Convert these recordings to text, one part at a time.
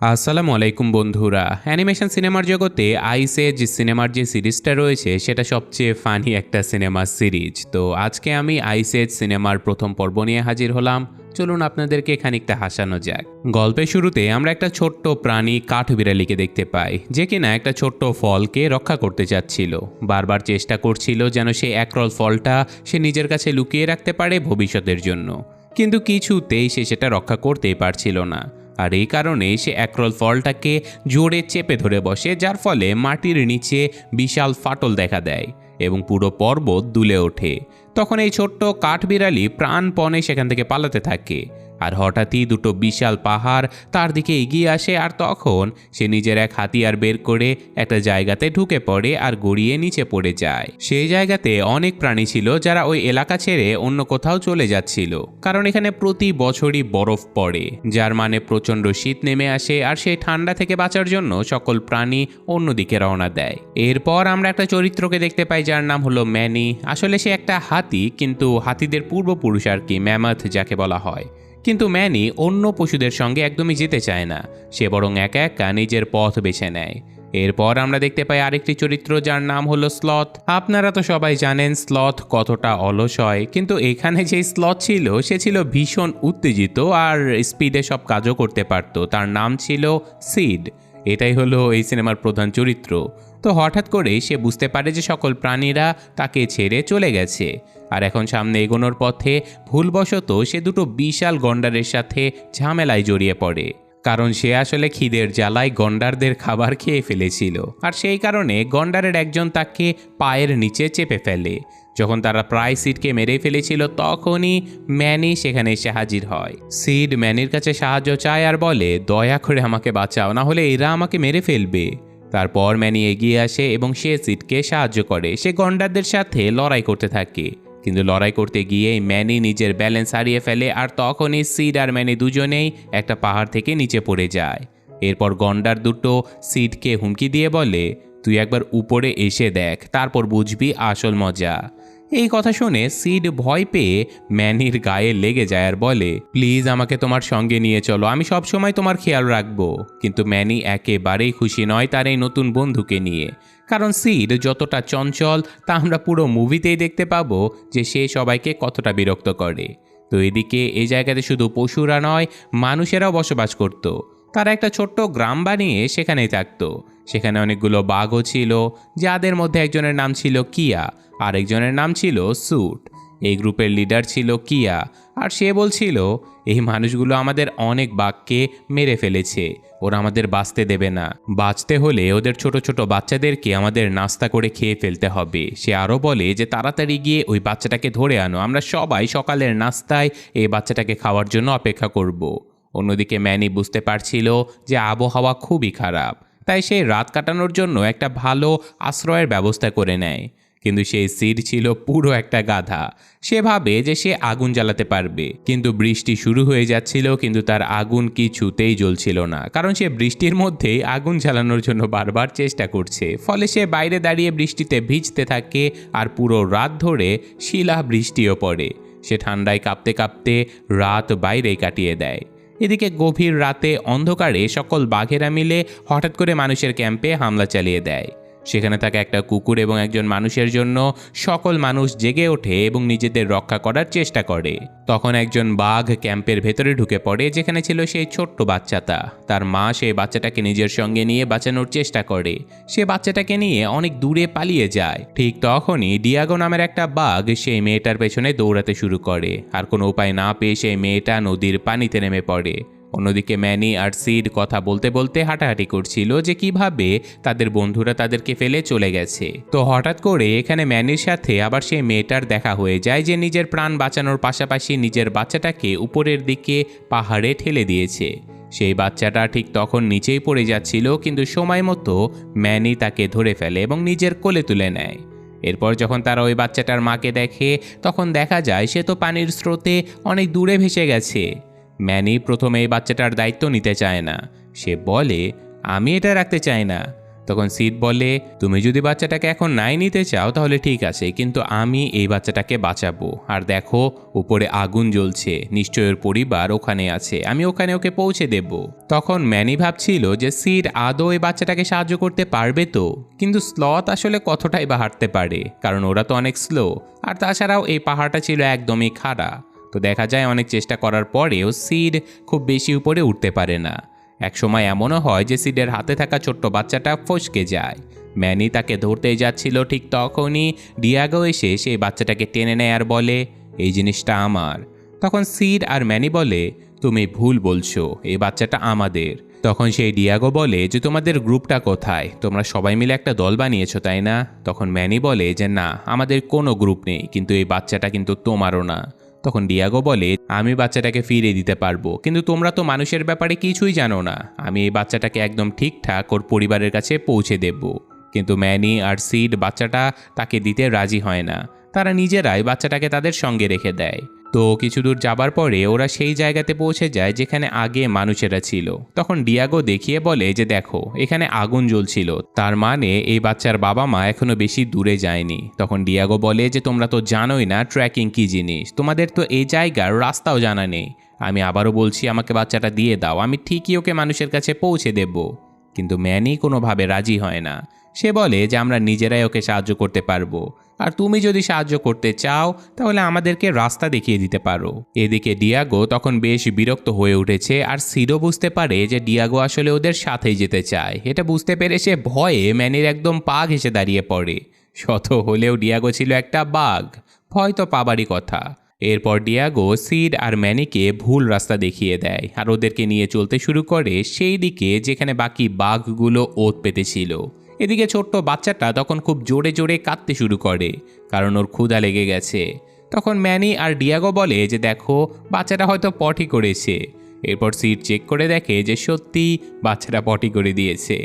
আসসালামু আলাইকুম বন্ধুরা। অ্যানিমেশন সিনেমার জগতে আইসে যে সিনেমার যে সিরিজটা রয়েছে, সেটা সবচেয়ে ফানি একটা সিনেমার সিরিজ তো আজকে আমি আইসেজ সিনেমার প্রথম পর্ব নিয়ে হাজির হলাম। চলুন আপনাদেরকে খানিকটা হাসানো যাক। গল্পের শুরুতে আমরা একটা ছোট্ট প্রাণী কাঠ বিড়ালিকে দেখতে পাই, যে কিনা একটা ছোট্ট ফলকে রক্ষা করতে চাচ্ছিল। বারবার চেষ্টা করছিল যেন সেই একরল ফলটা সে নিজের কাছে লুকিয়ে রাখতে পারে ভবিষ্যতের জন্য। কিন্তু কিছুতেই সে সেটা রক্ষা করতেই পারছিল না। আর এই কারণে সে একরল ফলটাকে জোরে চেপে ধরে বসে, যার ফলে মাটির নিচে বিশাল ফাটল দেখা দেয় এবং পুরো পর্বত দুলে ওঠে। তখন এই ছোট্ট কাঠবিড়ালি প্রাণপণে সেখান থেকে পালাতে থাকে। আর হঠাৎই দুটো বিশাল পাহাড় তার দিকে এগিয়ে আসে আর তখন সে নিজের এক হাতিয়ার বের করে একটা জায়গাতে ঢুকে পড়ে আর গড়িয়ে নিচে পড়ে যায়। সেই জায়গাতে অনেক প্রাণী ছিল যারা ওই এলাকা ছেড়ে অন্য কোথাও চলে যাচ্ছিল। কারণ এখানে প্রতি বছরই বরফ পড়ে, যার মানে প্রচণ্ড শীত নেমে আসে আর সেই ঠান্ডা থেকে বাঁচার জন্য সকল প্রাণী অন্যদিকে রওনা দেয়। এরপর আমরা একটা চরিত্রকে দেখতে পাই যার নাম হলো ম্যানি। আসলে সে একটা হাতি, কিন্তু হাতিদের পূর্বপুরুষ আর কি, ম্যামাথ যাকে বলা হয়। কিন্তু ম্যানি অন্য পশুদের সঙ্গে একদমই যেতে চায় না। সে বরং একা একা নিজের পথ বেছে নেয়। এরপর আমরা দেখতে পাই আরেকটি চরিত্র যার নাম হলো স্লথ। আপনারা তো সবাই জানেন স্লথ কতটা অলস হয়, কিন্তু এখানে যে স্লথ ছিল, সে ছিল ভীষণ উত্তেজিত আর স্পিডে সব কাজও করতে পারত। তার নাম ছিল সিড। এটাই হলো এই সিনেমার প্রধান চরিত্র। তো হঠাৎ করে সে বুঝতে পারে যে সকল প্রাণীরা তাকে ছেড়ে চলে গেছে। আর এখন সামনে এগোনোর পথে ভুলবশত সে দুটো বিশাল গন্ডারের সাথে ঝামেলায় জড়িয়ে পড়ে। কারণ সে আসলে খিদের জ্বালায় গন্ডারদের খাবার খেয়ে ফেলেছিল। আর সেই কারণে গন্ডারের একজন তাকে পায়ের নিচে চেপে ফেলে। যখন তারা প্রায় সিডকে মেরে ফেলেছিল, তখনই ম্যানি সেখানে এসে হাজির হয়। সিড ম্যানির কাছে সাহায্য চায় আর বলে, দয়া করে আমাকে বাঁচাও, না হলে এরা আমাকে মেরে ফেলবে। তারপর ম্যানি এগিয়ে আসে এবং সে সিডকে সাহায্য করে। সে গন্ডারদের সাথে লড়াই করতে থাকে। কিন্তু লড়াই করতে গিয়ে ম্যানি নিজের ব্যালেন্স হারিয়ে ফেলে আর তখনই সিড আর ম্যানি দুজনেই একটা পাহাড় থেকে নিচে পড়ে যায়। এরপর গন্ডার দুটো সিডকে হুমকি দিয়ে বলে, তুই একবার উপরে এসে দেখ, তারপর বুঝবি আসল মজা। এই কথা শুনে সিড ভয় পেয়ে ম্যানির গায়ে লেগে যায় আর বলে, প্লিজ আমাকে তোমার সঙ্গে নিয়ে চলো, আমি সবসময় তোমার খেয়াল রাখব। কিন্তু ম্যানি একেবারেই খুশি নয় তার এই নতুন বন্ধুকে নিয়ে। কারণ সিড যতটা চঞ্চল, তা আমরা পুরো মুভিতেই দেখতে পাবো যে সে সবাইকে কতটা বিরক্ত করে। তো এদিকে এই জায়গাতে শুধু পশুরা নয়, মানুষেরাও বসবাস করত। তারা একটা ছোট্ট গ্রাম বানিয়ে সেখানেই থাকতো। সেখানে অনেকগুলো বাঘও ছিল, যাদের মধ্যে একজনের নাম ছিল কিয়া, আরেকজনের নাম ছিল স্যুট এই গ্রুপের লিডার ছিল কিয়া, আর সে বলছিল, এই মানুষগুলো আমাদের অনেক বাঘকে মেরে ফেলেছে, ওরা আমাদের বাঁচতে দেবে না। বাঁচতে হলে ওদের ছোট ছোট বাচ্চাদেরকে আমাদের নাস্তা করে খেয়ে ফেলতে হবে। সে আরও বলে যে, তাড়াতাড়ি গিয়ে ওই বাচ্চাটাকে ধরে আনো, আমরা সবাই সকালের নাস্তায় এই বাচ্চাটাকে খাওয়ার জন্য অপেক্ষা করব। অন্যদিকে ম্যানি বুঝতে পারছিল যে আবহাওয়া খুবই খারাপ, তাই সে রাত কাটানোর জন্য একটা ভালো আশ্রয়ের ব্যবস্থা করে নেয়। কিন্তু সেই সিড ছিল পুরো একটা গাধা। সে ভাবে যে সে আগুন জ্বালাতে পারবে। কিন্তু বৃষ্টি শুরু হয়ে যাচ্ছিল, কিন্তু তার আগুন কিছুতেই জ্বলছিল না। কারণ সে বৃষ্টির মধ্যেই আগুন জ্বালানোর জন্য বারবার চেষ্টা করছে। ফলে সে বাইরে দাঁড়িয়ে বৃষ্টিতে ভিজতে থাকে আর পুরো রাত ধরে শিলা বৃষ্টিও পড়ে। সে ঠান্ডায় কাঁপতে কাঁপতে রাত বাইরেই কাটিয়ে দেয়। এদিকে গভীর রাতে অন্ধকারে সকল বাঘেরা মিলে হঠাৎ করে মানুষের ক্যাম্পে হামলা চালিয়ে দেয়। সেখানে থাকা একটা কুকুর এবং একজন মানুষের জন্য সকল মানুষ জেগে ওঠে এবং নিজেদের রক্ষা করার চেষ্টা করে। তখন একজন বাঘ ক্যাম্পের ভেতরে ঢুকে পড়ে, যেখানে ছিল সেই ছোট্ট বাচ্চাটা। তার মা সেই বাচ্চাটাকে নিজের সঙ্গে নিয়ে বাঁচানোর চেষ্টা করে। সে বাচ্চাটাকে নিয়ে অনেক দূরে পালিয়ে যায়। ঠিক তখনই ডিয়াগো নামের একটা বাঘ সেই মেয়েটার পেছনে দৌড়াতে শুরু করে। আর কোনো উপায় না পেয়ে সেই মেয়েটা নদীর পানিতে নেমে পড়ে। অন্যদিকে ম্যানি আর সিড কথা বলতে বলতে হাঁটাহাঁটি করছিল যে কীভাবে তাদের বন্ধুরা তাদেরকে ফেলে চলে গেছে। তো হঠাৎ করে এখানে ম্যানির সাথে আবার সেই মেয়েটার দেখা হয়ে যায় যে নিজের প্রাণ বাঁচানোর পাশাপাশি নিজের বাচ্চাটাকে উপরের দিকে পাহাড়ে ঠেলে দিয়েছে। সেই বাচ্চাটা ঠিক তখন নিচেই পড়ে যাচ্ছিল কিন্তু সময় মতো ম্যানি তাকে ধরে ফেলে এবং নিজের কোলে তুলে নেয়। এরপর যখন তারা ওই বাচ্চাটার মাকে দেখে, তখন দেখা যায় সে তো পানির স্রোতে অনেক দূরে ভেসে গেছে। ম্যানি প্রথমে এই বাচ্চাটার দায়িত্ব নিতে চায় না। সে বলে, আমি এটা রাখতে চাই না। তখন সিড বলে, তুমি যদি বাচ্চাটাকে এখন নাই নিতে চাও তাহলে ঠিক আছে, কিন্তু আমি এই বাচ্চাটাকে বাঁচাবো। আর দেখো, উপরে আগুন জ্বলছে নিশ্চয় ওর পরিবার ওখানে আছে, আমি ওখানে ওকে পৌঁছে দেব। তখন ম্যানি ভাবছিল যে সিড আদৌ এই বাচ্চাটাকে সাহায্য করতে পারবে তো, কিন্তু স্লথ আসলে কতটাই বা হাঁটতে পারে, কারণ ওরা তো অনেক স্লো, আর তাছাড়াও এই পাহাড়টা ছিল একদমই খাড়া। তো দেখা যায় অনেক চেষ্টা করার পরেও সিড খুব বেশি উপরে উঠতে পারে না। একসময় এমনও হয় যে সিডের হাতে থাকা ছোট্ট বাচ্চাটা ফসকে যায়। ম্যানি তাকে ধরতেই যাচ্ছিল ঠিক তখনই ডিয়াগো এসে সেই বাচ্চাটাকে টেনে নেয় আর বলে, এই জিনিসটা আমার। তখন সিড আর ম্যানি বলে, তুমি ভুল বলছো, এই বাচ্চাটা আমাদের। তখন সেই ডিয়াগো বলে, যে তোমাদের গ্রুপটা কোথায়? তোমরা সবাই মিলে একটা দল বানিয়েছো, তাই না? তখন ম্যানি বলে যে, না, আমাদের কোনো গ্রুপ নেই, কিন্তু এই বাচ্চাটা কিন্তু তোমারও না। তখন ডিয়াগো বলে, আমি বাচ্চাটাকে ফিরিয়ে দিতে পারব, কিন্তু তোমরা তো মানুষের ব্যাপারে কিছুই জানো না। আমি এই বাচ্চাটাকে একদম ঠিকঠাক ওর পরিবারের কাছে পৌঁছে দেব। কিন্তু ম্যানি আর সিড বাচ্চাটা তাকে দিতে রাজি হয় না। তারা নিজেরাই বাচ্চাটাকে তাদের সঙ্গে রেখে দেয়। তো কিছু দূর যাবার পরে ওরা সেই জায়গাতে পৌঁছে যায় যেখানে আগে মানুষেরা ছিল। তখন ডিয়াগো দেখিয়ে বলে যে দেখো, এখানে আগুন জ্বলছিল। তার মানে এই বাচ্চার বাবা মা এখনও বেশি দূরে যায়নি। তখন ডিয়াগো বলে যে তোমরা তো জানোই না ট্র্যাকিং কি জিনিস। তোমাদের তো এই জায়গার রাস্তাও জানা নেই। আমি আবারও বলছি, আমাকে বাচ্চাটা দিয়ে দাও, আমি ঠিকই ওকে মানুষের কাছে পৌঁছে দেব। কিন্তু ম্যানি কোনোভাবে রাজি হয় না। সে বলে যে আমরা নিজেরাই ওকে সাহায্য করতে পারব। আর তুমি যদি সাহায্য করতে চাও, তাহলে আমাদেরকে রাস্তা দেখিয়ে দিতে পারো। এদিকে ডিয়াগো তখন বেশ বিরক্ত হয়ে উঠেছে আর সিডো বুঝতে পারে যে ডিয়াগো আসলে ওদের সাথেই যেতে চায়। এটা বুঝতে পেরে সে ভয়ে ম্যানির একদম পা ঘেসে দাঁড়িয়ে পড়ে। শত হলেও ডিয়াগো ছিল একটা বাঘ। ভয় তো পাবারই কথা। এরপর ডিয়াগো সিড আর ম্যানিকে ভুল রাস্তা দেখিয়ে দেয় আর ওদেরকে নিয়ে চলতে শুরু করে সেই দিকে যেখানে বাকি বাঘগুলো ওত পেতেছিল এদিকে ছোট্ট বাচ্চাটা তখন খুব জোরে জোরে কাঁদতে শুরু করে, কারণ ওর ক্ষুধা লেগে গেছে। তখন ম্যানি আর ডিয়াগো বলে যে, দেখো, বাচ্চাটা হয়তো পটি করেছে। এরপর সিট চেক করে দেখে যে, সত্যি বাচ্চাটা পটি করে দিয়েছে।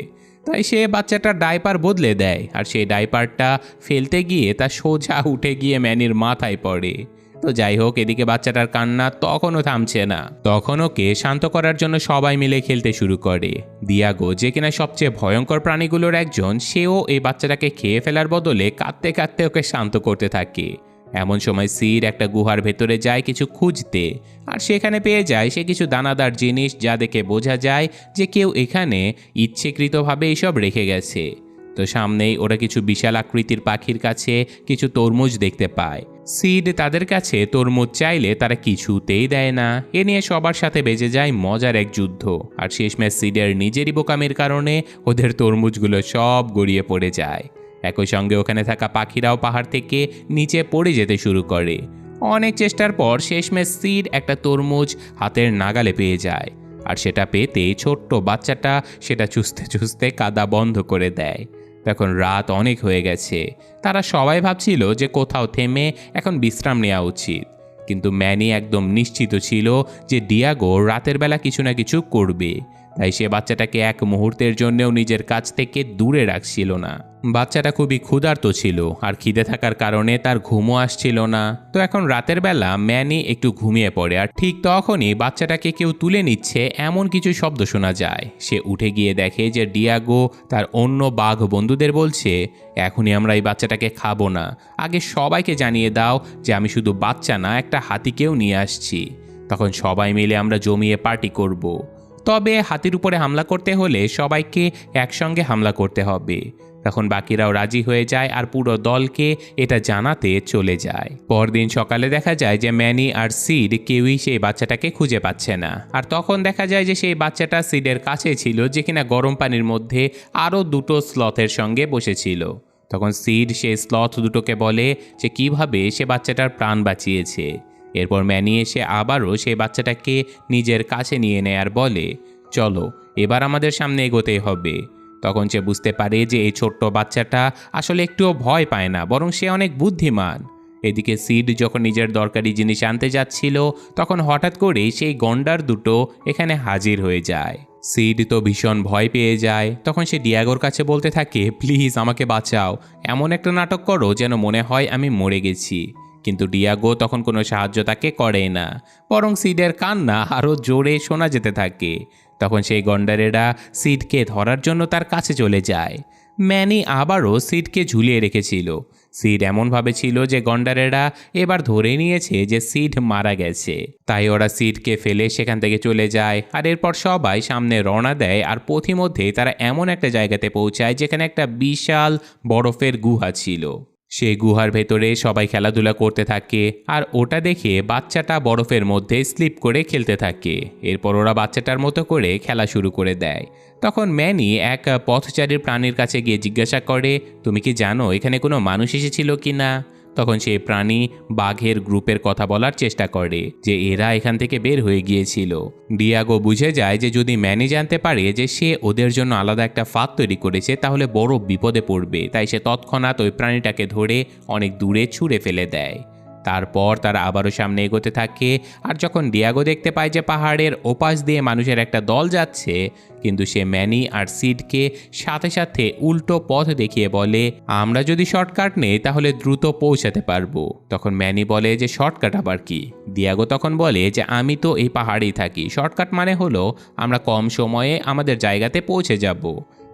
তাই সে বাচ্চাটার ডাইপার বদলে দেয়, আর সেই ডাইপারটা ফেলতে গিয়ে তা সোজা উঠে গিয়ে ম্যানির মাথায় পড়ে। তো যাই হোক, এদিকে বাচ্চাটার কান্না তখনও থামছে না। তখন ওকে শান্ত করার জন্য সবাই মিলে খেলতে শুরু করে। দিয়াগো, যে কিনা সবচেয়ে ভয়ঙ্কর প্রাণীগুলোর একজন, সেও এই বাচ্চাটাকে খেয়ে ফেলার বদলে কাঁদতে কাঁদতে ওকে শান্ত করতে থাকে। এমন সময় সির একটা গুহার ভেতরে যায় কিছু খুঁজতে। আর সেখানে পেয়ে যায় সে কিছু দানাদার জিনিস যা দেখে বোঝা যায় যে কেউ এখানে ইচ্ছেকৃতভাবে এইসব রেখে গেছে। তো সামনেই ওরা কিছু বিশাল আকৃতির পাখির কাছে কিছু তরমুজ দেখতে পায়। সিড তাদের কাছে তরমুজ চাইলে তারা কিছুতেই দেয় না। এ নিয়ে সবার সাথে বেজে যায় মজার এক যুদ্ধ। আর শেষমেশ সিডের নিজেরই বোকামের কারণে ওদের তরমুজগুলো সব গড়িয়ে পড়ে যায়। একই সঙ্গে ওখানে থাকা পাখিরাও পাহাড় থেকে নিচে পড়ে যেতে শুরু করে। অনেক চেষ্টার পর শেষমেশ সিড একটা তরমুজ হাতের নাগালে পেয়ে যায়। আর সেটা পেতে ছোট্ট বাচ্চাটা সেটা চুষতে চুষতে কাদা বন্ধ করে দেয়। তখন রাত অনেক হয়ে গেছে। তারা সবাই ভাবছিল যে কোথাও থেমে এখন বিশ্রাম নেওয়া উচিত। কিন্তু ম্যানি একদম নিশ্চিত ছিল যে ডিয়াগো রাতের বেলা কিছু না কিছু করবে। তাই সে বাচ্চাটাকে এক মুহূর্তের জন্যও নিজের কাছ থেকে দূরে রাখছিল না। বাচ্চাটা খুবই ক্ষুধার্ত ছিল আর খিদে থাকার কারণে তার ঘুমও আসছিল না। তো এখন রাতের বেলা ম্যানি একটু ঘুমিয়ে পড়ে আর ঠিক তখনই বাচ্চাটাকে কেউ তুলে নিচ্ছে এমন কিছু শব্দ শোনা যায়। সে উঠে গিয়ে দেখে যে ডিয়াগো তার অন্য বাঘ বন্ধুদের বলছে, এখনই আমরা এই বাচ্চাটাকে খাব না। আগে সবাইকে জানিয়ে দাও যে আমি শুধু বাচ্চা না, একটা হাতিকেও নিয়ে আসছি। তখন সবাই মিলে আমরা জমিয়ে পার্টি করব। তবে হাতির উপরে হামলা করতে হলে সবাইকে একসঙ্গে হামলা করতে হবে। তখন বাকিরাও রাজি হয়ে যায় আর পুরো দলকে এটা জানাতে চলে যায়। পরদিন সকালে দেখা যায় যে ম্যানি আর সিড কেউই সেই বাচ্চাটাকে খুঁজে পাচ্ছে না। আর তখন দেখা যায় যে সেই বাচ্চাটা সিডের কাছে ছিল যে কিনা গরম পানির মধ্যে আরও দুটো স্লথের সঙ্গে বসেছিল। তখন সিড সেই স্লথ দুটোকে বলে যে, কীভাবে সে বাচ্চাটার প্রাণ বাঁচিয়েছে? এরপর ম্যানি এসে আবারও সেই বাচ্চাটাকে নিজের কাছে নিয়ে নেয় আর বলে, চলো, এবার আমাদের সামনে এগোতে হবে। তখন সে বুঝতে পারে যে এই ছোট্ট বাচ্চাটা আসলে একটুও ভয় পায় না, বরং সে অনেক বুদ্ধিমান। এদিকে সিড যখন নিজের দরকারি জিনিস আনতে যাচ্ছিল, তখন হঠাৎ করেই সেই গন্ডার দুটো এখানে হাজির হয়ে যায়। সিড তো ভীষণ ভয় পেয়ে যায়। তখন সে ডিয়াগোর কাছে বলতে থাকে, প্লিজ আমাকে বাঁচাও। এমন একটা নাটক করো যেন মনে হয় আমি মরে গেছি। কিন্তু ডিয়াগো তখন কোনো সাহায্য তাকে করে না। বরং সিডের কান্না আরও জোরে শোনা যেতে থাকে। তখন সেই গন্ডারেরা সিডকে ধরার জন্য তার কাছে চলে যায়। ম্যানি আবারও সিডকে ঝুলিয়ে রেখেছিল। সিড এমনভাবে ছিল যে গন্ডারেরা এবার ধরে নিয়েছে যে সিড মারা গেছে। তাই ওরা সিডকে ফেলে সেখান থেকে চলে যায় আর এরপর সবাই সামনে রওনা দেয় আর পথিমধ্যে তারা এমন একটা জায়গাতে পৌঁছায় যেখানে একটা বিশাল বরফের গুহা ছিল। সেই গুহার ভেতরে সবাই খেলাধুলা করতে থাকে আর ওটা দেখে বাচ্চাটা বরফের মধ্যে স্লিপ করে খেলতে থাকে। এরপর ওরা বাচ্চাটার মতো করে খেলা শুরু করে দেয়। তখন ম্যানি এক পথচারীর প্রাণীর কাছে গিয়ে জিজ্ঞাসা করে, তুমি কি জানো এখানে কোনো মানুষ এসেছিল কি না তখন সেই প্রাণী বাঘের গ্রুপের কথা বলার চেষ্টা করে যে এরা এখান থেকে বের হয়ে গিয়েছিল। ডিয়াগো বুঝে যায় যে যদি ম্যানি জানতে পারে যে সে ওদের জন্য আলাদা একটা ফাঁদ তৈরি করেছে, তাহলে বড় বিপদে পড়বে। তাই সে তৎক্ষণাৎ ওই প্রাণীটাকে ধরে অনেক দূরে ছুঁড়ে ফেলে দেয়। তারপর তারা আবারও সামনে এগোতে থাকে। আর যখন ডিয়াগো দেখতে পায় যে পাহাড়ের ওপাশ দিয়ে মানুষের একটা দল যাচ্ছে, কিন্তু সে ম্যানি আর সিডকে সাথে সাথে উল্টো পথ দেখিয়ে বলে, আমরা যদি শর্টকাট নেই, তাহলে দ্রুত পৌঁছাতে পারব। তখন ম্যানি বলে যে, শর্টকাট আবার কি? ডিয়াগো তখন বলে যে, আমি তো এই পাহাড়েই থাকি। শর্টকাট মানে হলো, আমরা কম সময়ে আমাদের জায়গাতে পৌঁছে যাব।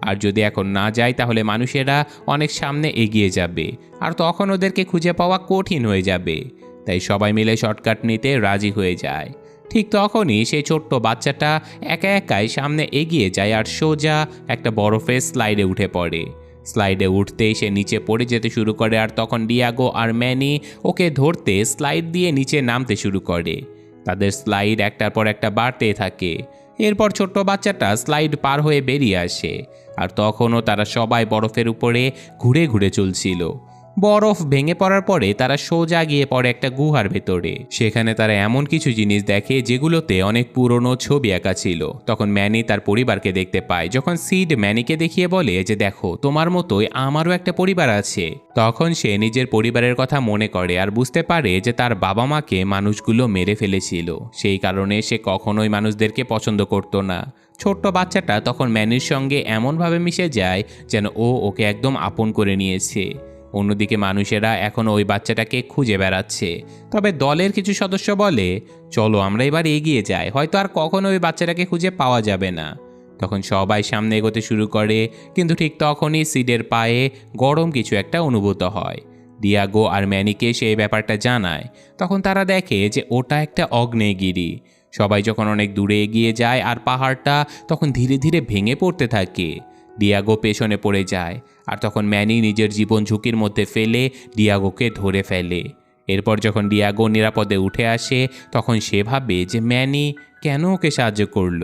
আর যদি এখন না যায়, তাহলে মানুষেরা অনেক সামনে এগিয়ে যাবে আর তখন ওদেরকে খুঁজে পাওয়া কঠিন হয়ে যাবে। তাই সবাই মিলে শর্টকাট নিতে রাজি হয়ে যায়। ঠিক তখনই সেই ছোট্ট বাচ্চাটা একা একাই সামনে এগিয়ে যায় আর সোজা একটা বরফের স্লাইডে উঠে পড়ে। স্লাইডে উঠতেই সে নিচে পড়ে যেতে শুরু করে আর তখন ডিয়াগো আর ম্যানি ওকে ধরতে স্লাইড দিয়ে নিচে নামতে শুরু করে। তাদের স্লাইড একটার পর একটা বাড়তেই থাকে। এরপর ছোট্ট বাচ্চাটা স্লাইড পার হয়ে বেরিয়ে আসে, আর তখনও তারা সবাই বরফের উপরে ঘুরে ঘুরে চলছিল। বরফ ভেঙে পড়ার পরে তারা সোজা গিয়ে পড়ে একটা গুহার ভেতরে। সেখানে তারা এমন কিছু জিনিস দেখে যেগুলোতে অনেক পুরনো ছবি আঁকা ছিল। তখন ম্যানি তার পরিবারকে দেখতে পায়। যখন সিড ম্যানিকে দেখিয়ে বলে যে, দেখো, তোমার মতোই আমারও একটা পরিবার আছে। তখন সে নিজের পরিবারের কথা মনে করে আর বুঝতে পারে যে, তার বাবা মাকে মানুষগুলো মেরে ফেলেছিল। সেই কারণে সে কখনোই মানুষদেরকে পছন্দ করতো না। ছোট্ট বাচ্চাটা তখন ম্যানির সঙ্গে এমনভাবে মিশে যায় যেন ও ওকে একদম আপন করে নিয়েছে। অন্যদিকে মানুষেরা এখন ওই বাচ্চাটাকে খুঁজে বেড়াচ্ছে। তবে দলের কিছু সদস্য বলে, চলো আমরা এবার এগিয়ে যাই, হয়তো আর কখনো ওই বাচ্চাটাকে খুঁজে পাওয়া যাবে না। তখন সবাই সামনে এগোতে শুরু করে, কিন্তু ঠিক তখনই সিডের পায়ে গরম কিছু একটা অনুভূত হয়। ডিয়াগো আর ম্যানিকে সেই ব্যাপারটা জানায়। তখন তারা দেখে যে ওটা একটা অগ্নেয়গিরি সবাই যখন অনেক দূরে এগিয়ে যায় আর পাহাড়টা তখন ধীরে ধীরে ভেঙে পড়তে থাকে। ডিয়াগো পেছনে পড়ে যায়। আর তখন ম্যানি নিজের জীবন ঝুঁকির মধ্যে ফেলে ডিয়াগোকে ধরে ফেলে। এরপর যখন ডিয়াগো নিরাপদে উঠে আসে, তখন সে ভাবে যে ম্যানি কেন ওকে সাহায্য করল?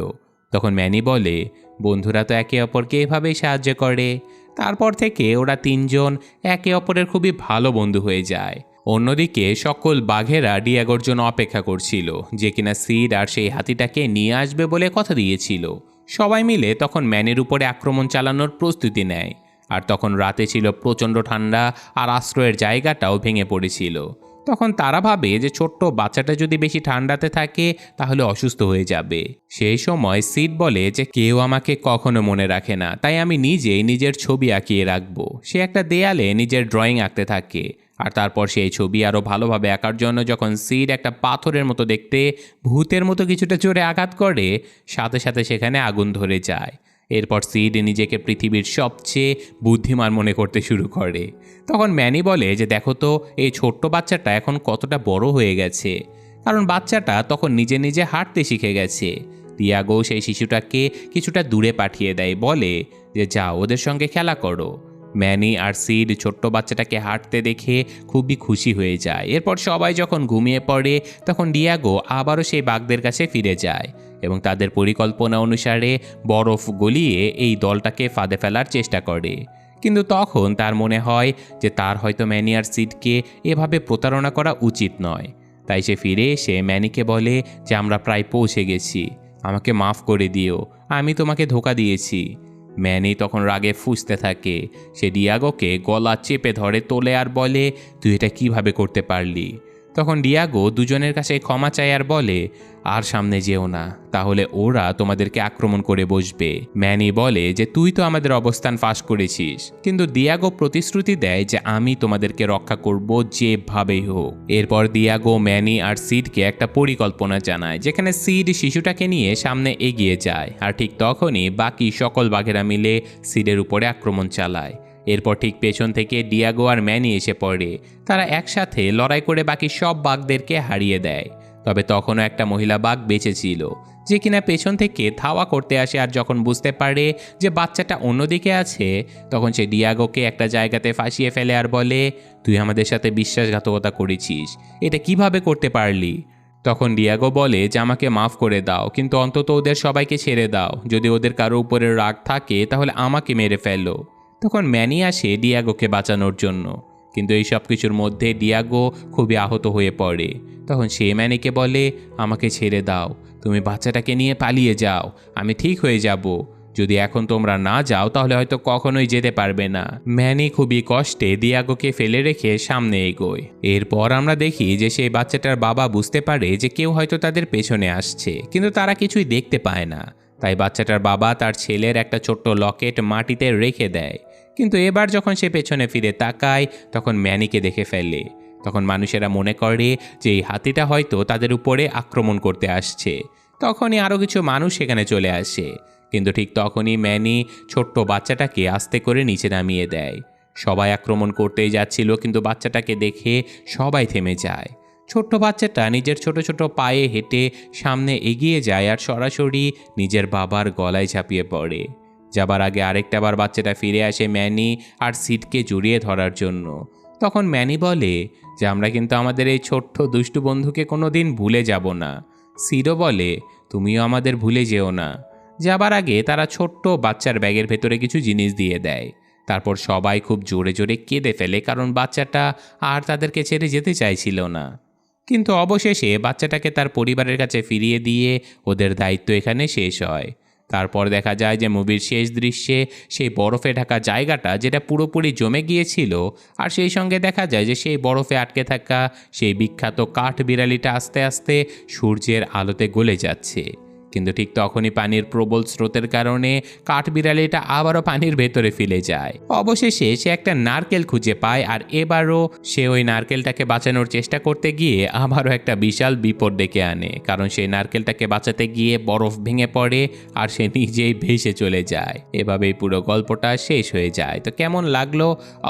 তখন ম্যানি বলে, বন্ধুরা তো একে অপরকে এভাবেই সাহায্য করে। তারপর থেকে ওরা তিনজন একে অপরের খুবই ভালো বন্ধু হয়ে যায়। অন্যদিকে সকল বাঘেরা ডিয়াগোর জন্য অপেক্ষা করছিল, যে কিনা সিড আর সেই হাতিটাকে নিয়ে আসবে বলে কথা দিয়েছিল। সবাই মিলে তখন ম্যানের উপরে আক্রমণ চালানোর প্রস্তুতি নেয়। আর তখন রাতে ছিল প্রচণ্ড ঠান্ডা আর আশ্রয়ের জায়গাটাও ভেঙে পড়েছিল। তখন তারা ভাবে যে ছোট্ট বাচ্চাটা যদি বেশি ঠান্ডাতে থাকে, তাহলে অসুস্থ হয়ে যাবে। সেই সময় সিড বলে যে, কেউ আমাকে কখনো মনে রাখে না, তাই আমি নিজেই নিজের ছবি আঁকিয়ে রাখব। সে একটা দেয়ালে নিজের ড্রয়িং আঁকতে থাকে। আর তারপর সেই ছবি আরও ভালোভাবে আঁকার জন্য যখন সিড একটা পাথরের মতো দেখতে, ভূতের মতো কিছুটা জোরে আঘাত করে, সাথে সাথে সেখানে আগুন ধরে যায়। এরপর সিড নিজেকে পৃথিবীর সবচেয়ে বুদ্ধিমান মনে করতে শুরু করে। তখন ম্যানি বলে যে, দেখো তো, এই ছোট্ট বাচ্চাটা এখন কতটা বড় হয়ে গেছে। কারণ বাচ্চাটা তখন নিজে নিজে হাঁটতে শিখে গেছে। টিয়াগো সেই শিশুটাকে কিছুটা দূরে পাঠিয়ে দেয়, বলে যে, যাও, ওদের সঙ্গে খেলা করো। ম্যানি আর সিড ছোট্ট বাচ্চাটাকে হাঁটতে দেখে খুবই খুশি হয়ে যায়। এরপর সবাই যখন ঘুমিয়ে পড়ে, তখন ডিয়াগো আবারও সেই বাঘদের কাছে ফিরে যায়। এবং তাদের পরিকল্পনা অনুসারে বরফ গলিয়ে এই দলটাকে ফাঁদে ফেলার চেষ্টা করে। কিন্তু তখন তার মনে হয় যে তার হয়তো ম্যানি আর সিডকে এভাবে প্রতারণা করা উচিত নয়। তাই সে ফিরে এসে ম্যানিকে বলে যে, আমরা প্রায় পৌঁছে গেছি। আমাকে মাফ করে দিও। আমি তোমাকে ধোকা দিয়েছি। ম্যানি তখন রাগে ফুসতে থাকে। সে ডিয়াগোকে গলা চেপে ধরে তোলে আর বলে, তুই এটা কীভাবে করতে পারলি? তখন ডিয়াগো দুজনের কাছে ক্ষমা চায় আর বলে, আর সামনে যেও না, তাহলে ওরা তোমাদেরকে আক্রমণ করে বসবে। ম্যানি বলে যে, তুই তো আমাদের অবস্থান ফাঁস করেছিস। কিন্তু দিয়াগো প্রতিশ্রুতি দেয় যে, আমি তোমাদেরকে রক্ষা করব যেভাবেই হোক। এরপর দিয়াগো ম্যানি আর সিডকে একটা পরিকল্পনা জানায়, যেখানে সিড শিশুটাকে নিয়ে সামনে এগিয়ে যায়। আর ঠিক তখনই বাকি সকল বাঘেরা মিলে সিডের উপরে আক্রমণ চালায়। এরপর ঠিক পেছন থেকে ডিয়াগো আর ম্যানি এসে পড়ে। তারা একসাথে লড়াই করে বাকি সব বাঘদেরকে হারিয়ে দেয়। তবে তখনও একটা মহিলা বাঘ বেঁচে ছিল, যে কিনা পেছন থেকে ধাওয়া করতে আসে আর যখন বুঝতে পারে যে বাচ্চাটা অন্যদিকে আছে, তখন সে ডিয়াগোকে একটা জায়গাতে ফাঁসিয়ে ফেলে আর বলে, তুই আমাদের সাথে বিশ্বাসঘাতকতা করেছিস, এটা কীভাবে করতে পারলি? তখন ডিয়াগো বলে, যে আমাকে মাফ করে দাও, কিন্তু অন্তত ওদের সবাইকে ছেড়ে দাও। যদি ওদের কারও উপরে রাগ থাকে, তাহলে আমাকে মেরে ফেলো। তখন ম্যানি আসে ডিয়াগোকে বাঁচানোর জন্য। কিন্তু এই সব কিছুর মধ্যে ডিয়াগো খুবই আহত হয়ে পড়ে। তখন সে ম্যানিকে বলে, আমাকে ছেড়ে দাও। তুমি বাচ্চাটাকে নিয়ে পালিয়ে যাও। আমি ঠিক হয়ে যাব। যদি এখন তোমরা না যাও, তাহলে হয়তো কখনোই যেতে পারবে না। ম্যানি খুবই কষ্টে দিয়াগোকে ফেলে রেখে সামনে এগোয়। এরপর আমরা দেখি যে সেই বাচ্চাটার বাবা বুঝতে পারে যে কেউ হয়তো তাদের পেছনে আসছে, কিন্তু তারা কিছুই দেখতে পায় না। তাই বাচ্চাটার বাবা তার ছেলের একটা ছোট্ট লকেট মাটিতে রেখে দেয়। কিন্তু এবার যখন সে পেছনে ফিরে তাকায়, তখন ম্যানিকে দেখে ফেলে। তখন মানুষেরা মনে করে যে এই হাতিটা হয়তো তাদের উপরে আক্রমণ করতে আসছে। তখনই আরও কিছু মানুষ সেখানে চলে আসে। কিন্তু ঠিক তখনই ম্যানি ছোট্ট বাচ্চাটাকে আস্তে করে নিচে নামিয়ে দেয়। সবাই আক্রমণ করতেই যাচ্ছিল, কিন্তু বাচ্চাটাকে দেখে সবাই থেমে যায়। ছোট্ট বাচ্চাটা নিজের ছোট ছোট পায়ে হেঁটে সামনে এগিয়ে যায় আর সরাসরি নিজের বাবার গলায় ঝাঁপিয়ে পড়ে। যাবার আগে আরেকটা বার বাচ্চাটা ফিরে আসে ম্যানি আর সিটকে জড়িয়ে ধরার জন্য। তখন ম্যানি বলে যে, আমরা কিন্তু আমাদের এই ছোট্ট দুষ্টু বন্ধুকে কোনো দিন ভুলে যাব না। সিডও বলে, তুমিও আমাদের ভুলে যেও না। যাবার আগে তারা ছোট্ট বাচ্চার ব্যাগের ভেতরে কিছু জিনিস দিয়ে দেয়। তারপর সবাই খুব জোরে জোরে কেঁদে ফেলে কারণ বাচ্চাটা আর তাদেরকে ছেড়ে যেতে চাইছিল না। কিন্তু অবশেষে বাচ্চাটাকে তার পরিবারের কাছে ফিরিয়ে দিয়ে ওদের দায়িত্ব এখানে শেষ হয়। তারপর দেখা যায় যে মুভির শেষ দৃশ্যে সেই বরফে ঢাকা জায়গাটা যেটা পুরোপুরি জমে গিয়েছিল, আর সেই সঙ্গে দেখা যায় যে সেই বরফে আটকে থাকা সেই বিখ্যাত কাঠ বিড়ালিটা আস্তে আস্তে সূর্যের আলোতে গলে যাচ্ছে। কিন্তু ঠিক তখনই পানির প্রবল স্রোতের কারণে কাঠবিড়ালিটা আবারও পানির ভেতরে ফেলে যায়। অবশেষে সে একটা নারকেল খুঁজে পায় আর এবারও সে ওই নারকেলটাকে বাঁচানোর চেষ্টা করতে গিয়ে আবারও একটা বিশাল বিপদ ডেকে আনে, কারণ সেই নারকেলটাকে বাঁচাতে গিয়ে বরফ ভেঙে পড়ে আর সে নিজেই ভেসে চলে যায়। এভাবেই পুরো গল্পটা শেষ হয়ে যায়। তো কেমন লাগল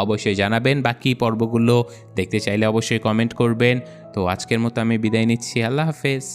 অবশ্যই জানাবেন। বাকি পর্বগুলো দেখতে চাইলে অবশ্যই কমেন্ট করবেন। তো আজকের মতো আমি বিদায় নিচ্ছি। আল্লাহ হাফেজ।